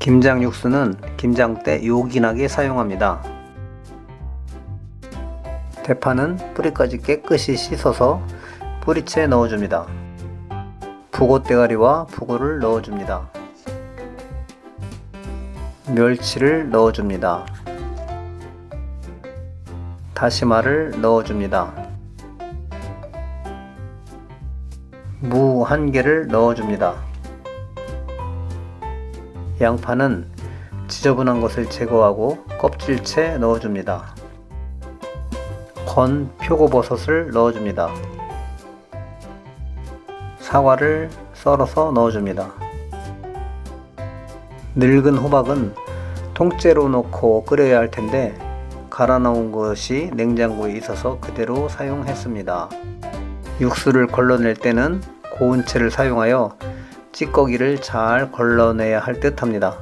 김장 육수는 김장 때 요긴하게 사용합니다. 대파는 뿌리까지 깨끗이 씻어서 뿌리채 넣어줍니다. 북어 대가리와 북어를 넣어줍니다. 멸치를 넣어줍니다. 다시마를 넣어줍니다. 무 한 개를 넣어줍니다. 양파는 지저분한 것을 제거하고 껍질채 넣어줍니다. 건 표고버섯을 넣어줍니다. 사과를 썰어서 넣어줍니다. 늙은 호박은 통째로 넣고 끓여야 할 텐데 갈아 넣은 것이 냉장고에 있어서 그대로 사용했습니다. 육수를 걸러낼 때는 고운 채를 사용하여 찌꺼기를 잘 걸러내야 할 듯 합니다.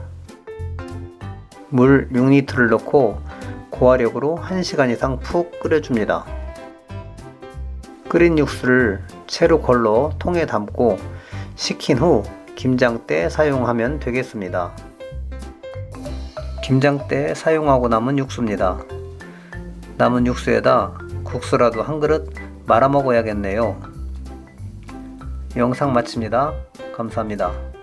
물 6리터를 넣고 고화력으로 1시간 이상 푹 끓여줍니다. 끓인 육수를 채로 걸러 통에 담고 식힌 후 김장 때 사용하면 되겠습니다. 김장 때 사용하고 남은 육수입니다. 남은 육수에다 국수라도 한 그릇 말아 먹어야겠네요. 영상 마칩니다. 감사합니다.